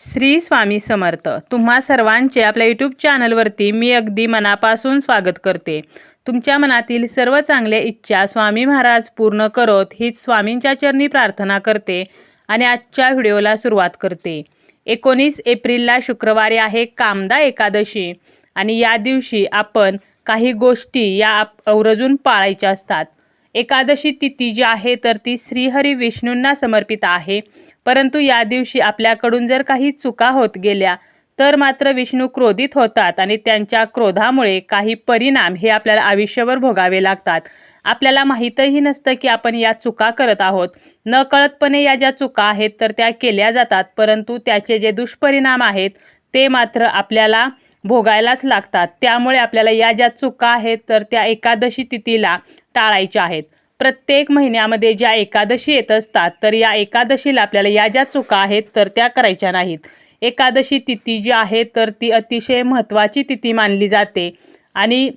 श्री स्वामी समर्थ. तुम्हा सर्वांचे आपल्या यूट्यूब चॅनलवरती मी अगदी मनापासून स्वागत करते. तुमच्या मनातील सर्व चांगल्या इच्छा स्वामी महाराज पूर्ण करत हीच स्वामींच्या चरणी प्रार्थना करते आणि आजच्या व्हिडिओला सुरुवात करते. एकोणीस एप्रिलला शुक्रवारी आहे कामदा एकादशी आणि या दिवशी आपण काही गोष्टी या आप- आवर्जून पाळायच्या असतात. एकादशी तिथी जी आहे तर ती श्रीहरी विष्णूंना समर्पित आहे. परंतु या दिवशी आपल्याकडून जर काही चुका होत गेल्या तर मात्र विष्णू क्रोधित होतात आणि त्यांच्या क्रोधामुळे काही परिणाम हे आपल्याला आयुष्यभर भोगावे लागतात. आपल्याला माहीतही नसतं की आपण या चुका करत आहोत. न कळतपणे या ज्या चुका आहेत तर त्या केल्या जातात परंतु त्याचे जे दुष्परिणाम आहेत ते मात्र आपल्याला भोगायलाच लागतात. त्यामुळे आपल्याला या ज्या चुका आहेत तर त्या एकादशी तिथीला टाळायच्या आहेत. प्रत्येक महिन्यामध्ये ज्या एकादशी येत असतात तर या एकादशीला आपल्याला या ज्या चुका आहेत तर त्या करायच्या नाहीत. एकादशी तिथी जी आहे तर ती अतिशय महत्त्वाची तिथी मानली जाते. आणि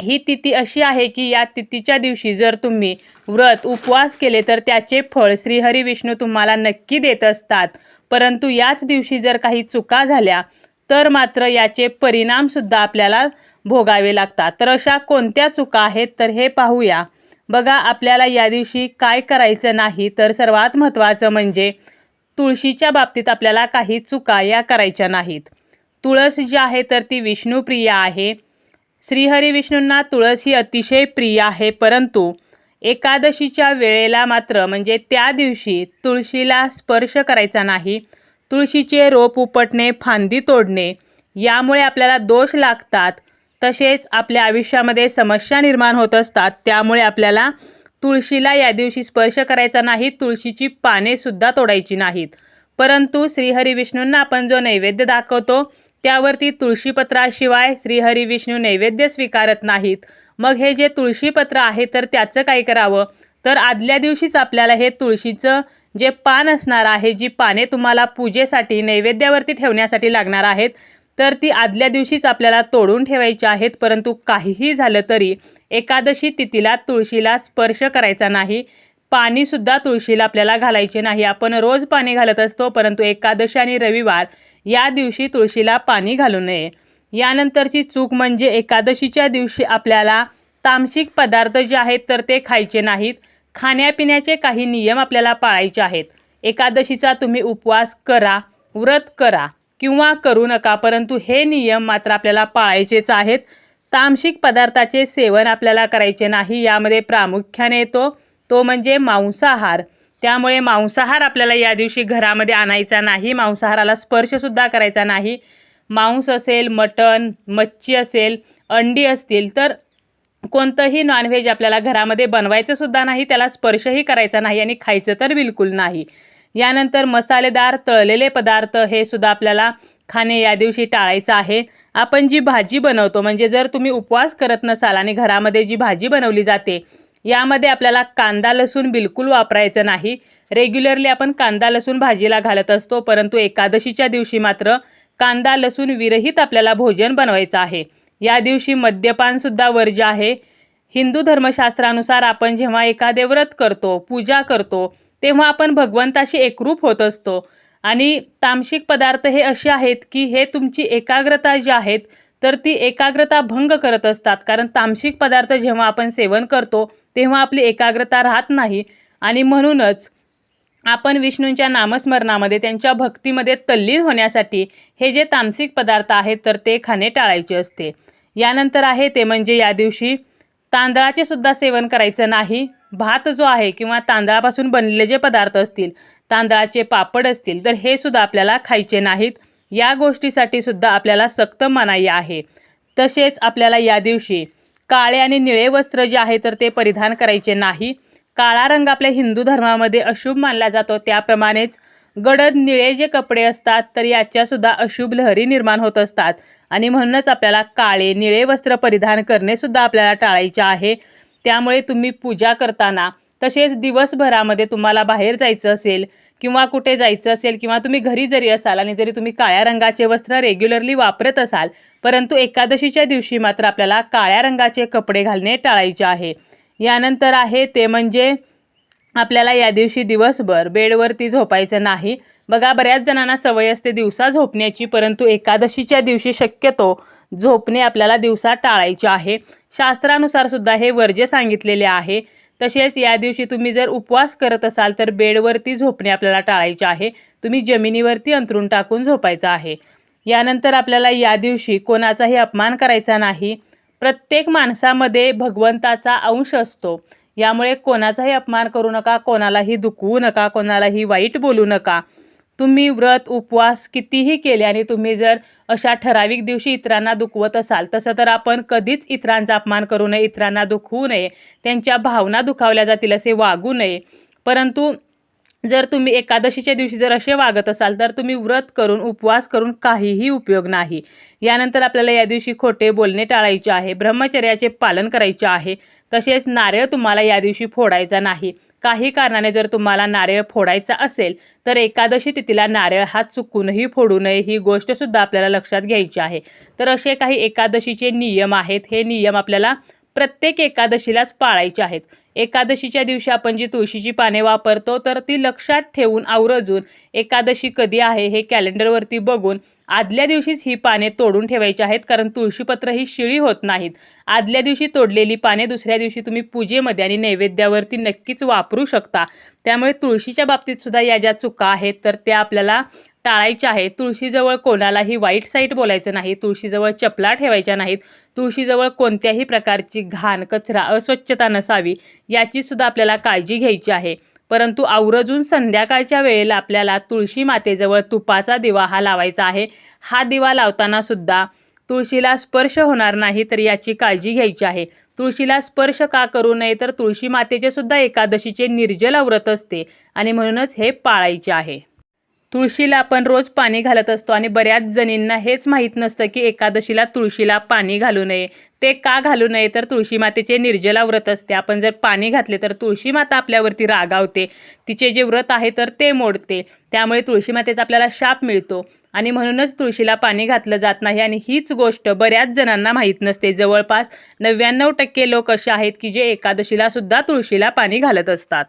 ही तिथी अशी आहे की या तिथीच्या दिवशी जर तुम्ही व्रत उपवास केले तर त्याचे फळ श्रीहरी विष्णू तुम्हाला नक्की देत असतात. परंतु याच दिवशी जर काही चुका झाल्या तर मात्र याचे परिणामसुद्धा आपल्याला भोगावे लागतात. तर अशा कोणत्या चुका आहेत? तर हे पाहूया. बघा आपल्याला या दिवशी काय करायचं नाही तर सर्वात महत्त्वाचं म्हणजे तुळशीच्या बाबतीत आपल्याला काही चुका या करायच्या नाहीत. तुळस जी आहे तर ती विष्णुप्रिय आहे. श्रीहरी विष्णूंना तुळस ही अतिशय प्रिय आहे परंतु एकादशीच्या वेळेला मात्र म्हणजे त्या दिवशी तुळशीला स्पर्श करायचा नाही. तुळशीचे रोप उपटणे फांदी तोडणे यामुळे आपल्याला दोष लागतात. तसेच आपल्या आयुष्यामध्ये समस्या निर्माण होत असतात. त्यामुळे आपल्याला तुळशीला या दिवशी स्पर्श करायचा नाही तुळशीची पानेसुद्धा तोडायची नाहीत. परंतु श्रीहरी विष्णूंना आपण जो नैवेद्य दाखवतो त्यावरती तुळशीपत्राशिवाय श्रीहरी विष्णू नैवेद्य स्वीकारत नाहीत. मग हे जे तुळशीपत्र आहे तर त्याचं काय करावं? तर आदल्या दिवशीच आपल्याला हे तुळशीचं जे पान असणार आहे जी पाने तुम्हाला पूजेसाठी नैवेद्यावरती ठेवण्यासाठी लागणार आहेत तर ती आदल्या दिवशीच आपल्याला तोडून ठेवायची आहेत. परंतु काहीही झालं तरी एकादशी तिथीला तुळशीला स्पर्श करायचा नाही. पाणीसुद्धा तुळशीला आपल्याला घालायचे नाही. आपण रोज पाणी घालत असतो परंतु एकादशी आणि रविवार या दिवशी तुळशीला पाणी घालू नये. यानंतरची चूक म्हणजे एकादशीच्या दिवशी आपल्याला तामसिक पदार्थ जे आहेत तर ते खायचे नाहीत. खाण्यापिण्याचे काही नियम आपल्याला पाळायचे आहेत. एकादशीचा तुम्ही उपवास करा व्रत करा किंवा करू नका परंतु हे नियम मात्र आपल्याला पाळायचेच आहेत. तामसिक पदार्थाचे सेवन आपल्याला करायचे नाही यामध्ये प्रामुख्याने येतो तो म्हणजे मांसाहार. त्यामुळे मांसाहार आपल्याला या दिवशी घरामध्ये आणायचा नाही मांसाहाराला स्पर्शसुद्धा करायचा नाही. मांस असेल मटण मच्छी असेल अंडी असतील तर कोणतंही नॉनव्हेज आपल्याला घरामध्ये बनवायचं सुद्धा नाही त्याला स्पर्शही करायचा नाही आणि खायचं तर बिलकुल नाही. यानंतर मसालेदार तळलेले पदार्थ हे सुद्धा आपल्याला खाणे या दिवशी टाळायचं आहे. आपण जी भाजी बनवतो म्हणजे जर तुम्ही उपवास करत नसाल आणि घरामध्ये जी भाजी बनवली जाते यामध्ये आपल्याला कांदा लसूण बिलकुल वापरायचं नाही. रेग्युलरली आपण कांदा लसूण भाजीला घालत असतो परंतु एकादशीच्या दिवशी मात्र कांदा लसूण विरहित आपल्याला भोजन बनवायचं आहे. या दिवशी मद्यपानसुद्धा वर्ज्य आहे. हिंदू धर्मशास्त्रानुसार आपण जेव्हा एखादे व्रत करतो पूजा करतो तेव्हा आपण भगवंताशी एकरूप होत असतो. आणि तामसिक पदार्थ हे असे आहेत की हे तुमची एकाग्रता जी आहेत तर ती एकाग्रता भंग करत असतात. कारण तामसिक पदार्थ जेव्हा आपण सेवन करतो तेव्हा आपली एकाग्रता राहत नाही. आणि म्हणूनच आपण विष्णूंच्या नामस्मरणामध्ये त्यांच्या भक्तीमध्ये तल्लीन होण्यासाठी हे जे तामसिक पदार्थ आहेत तर ते खाणे टाळायचे असते. यानंतर आहे ते म्हणजे या दिवशी तांदळाचे सुद्धा सेवन करायचं नाही. भात जो आहे किंवा तांदळापासून बनलेले जे पदार्थ असतील तांदळाचे पापड असतील तर हे सुद्धा आपल्याला खायचे नाहीत. या गोष्टीसाठी सुद्धा आपल्याला सक्त मनाई आहे. तसेच आपल्याला या दिवशी काळे आणि निळे वस्त्र जे आहे तर ते परिधान करायचे नाही. काळा रंग आपल्या हिंदू धर्मामध्ये अशुभ मानला जातो. त्याप्रमाणेच गडद निळे जे कपडे असतात तर याच्यासुद्धा अशुभ लहरी निर्माण होत असतात. आणि म्हणूनच आपल्याला काळे निळे वस्त्र परिधान करणेसुद्धा आपल्याला टाळायचे आहे. त्यामुळे तुम्ही पूजा करताना तसेच दिवसभरामध्ये तुम्हाला बाहेर जायचं असेल किंवा कुठे जायचं असेल किंवा तुम्ही घरी जरी असाल आणि जरी तुम्ही काळ्या रंगाचे वस्त्र रेग्युलरली वापरत असाल परंतु एकादशीच्या दिवशी मात्र आपल्याला काळ्या रंगाचे कपडे घालणे टाळायचे आहे. यानंतर आहे ते म्हणजे आपल्याला या दिवशी दिवसभर बेडवरती झोपायचं नाही. बघा बऱ्याच जणांना सवय असते दिवसा झोपण्याची परंतु एकादशीच्या दिवशी शक्यतो झोपणे आपल्याला दिवसा टाळायचे आहे. शास्त्रानुसार सुद्धा हे वर्ज्य सांगितलेले आहे. तसेच या दिवशी तुम्ही जर उपवास करत असाल तर बेडवरती झोपणे आपल्याला टाळायचे आहे. तुम्ही जमिनीवरती अंथरून टाकून झोपायचं आहे. यानंतर आपल्याला या दिवशी कोणाचाही अपमान करायचा नाही. प्रत्येक माणसामध्ये भगवंताचा अंश असतो. यामुळे कोणाचाही अपमान करू नका कोणालाही दुखवू नका कोणालाही वाईट बोलू नका. तुम्ही व्रत उपवास कितीही केले आणि तुम्ही जर अशा ठराविक दिवशी इतरांना दुखवत असाल तसं तर आपण कधीच इतरांचा अपमान करू नये इतरांना दुखवू नये त्यांच्या भावना दुखावल्या जातील असे वागू नये. परंतु जर तुम्ही एकादशीच्या दिवशी जर असे वागत असाल तर तुम्ही व्रत करून उपवास करून काहीही उपयोग नाही. यानंतर आपल्याला या दिवशी खोटे बोलणे टाळायचे आहे ब्रह्मचर्याचे पालन करायचे आहे. तसेच नारळ तुम्हाला या दिवशी फोडायचा नाही. काही कारणाने जर तुम्हाला नारळ फोडायचा असेल तर एकादशी तिथीला नारळ हा चुकूनही फोडू नये ही गोष्टसुद्धा आपल्याला लक्षात घ्यायची आहे. तर असे काही एकादशीचे नियम आहेत हे नियम आपल्याला प्रत्येक एकादशीलाच पाळायचे आहेत. एकादशीच्या दिवशी आपण जी तुळशीची पाने वापरतो तर ती लक्षात ठेवून आवरजून एकादशी कधी आहे हे कॅलेंडरवरती बघून आदल्या दिवशीच ही पाने तोडून ठेवायची आहेत कारण तुळशीपत्र ही शिळी होत नाहीत. आदल्या दिवशी तोडलेली पाने दुसऱ्या दिवशी तुम्ही पूजेमध्ये आणि नैवेद्यावरती नक्कीच वापरू शकता. त्यामुळे तुळशीच्या बाबतीत सुद्धा या ज्या चुका आहेत तर त्या आपल्याला टाळायच्या आहे तुळशीजवळ कोणालाही वाईट साईट बोलायचं नाही तुळशीजवळ चपला ठेवायच्या नाहीत. तुळशीजवळ कोणत्याही प्रकारची घाण कचरा अस्वच्छता नसावी. याची सुद्धा आपल्याला काळजी घ्यायची आहे. परंतु आवरजून संध्याकाळच्या वेळेला आपल्याला तुळशी मातेजवळ तुपाचा दिवा हा लावायचा आहे. हा दिवा लावताना सुद्धा तुळशीला स्पर्श होणार नाही तर याची काळजी घ्यायची आहे. तुळशीला स्पर्श का करू नये तर तुळशी मातेचे सुद्धा एकादशीचे निर्जल व्रत असते आणि म्हणूनच हे पाळायचे आहे. तुळशीला आपण रोज पाणी घालत असतो आणि बऱ्याच जणींना हेच माहीत नसतं की एकादशीला तुळशीला पाणी घालू नये. ते का घालू नये तर तुळशी मातेचे निर्जला व्रत असते. आपण जर पाणी घातले तर तुळशी माता आपल्यावरती रागावते. तिचे जे व्रत आहे तर ते मोडते. त्यामुळे तुळशी मातेचा आपल्याला शाप मिळतो. आणि म्हणूनच तुळशीला पाणी घातलं जात नाही आणि हीच गोष्ट बऱ्याच जणांना माहीत नसते. जवळपास नव्याण्णव टक्के लोक असे आहेत की जे एकादशीला सुद्धा तुळशीला पाणी घालत असतात.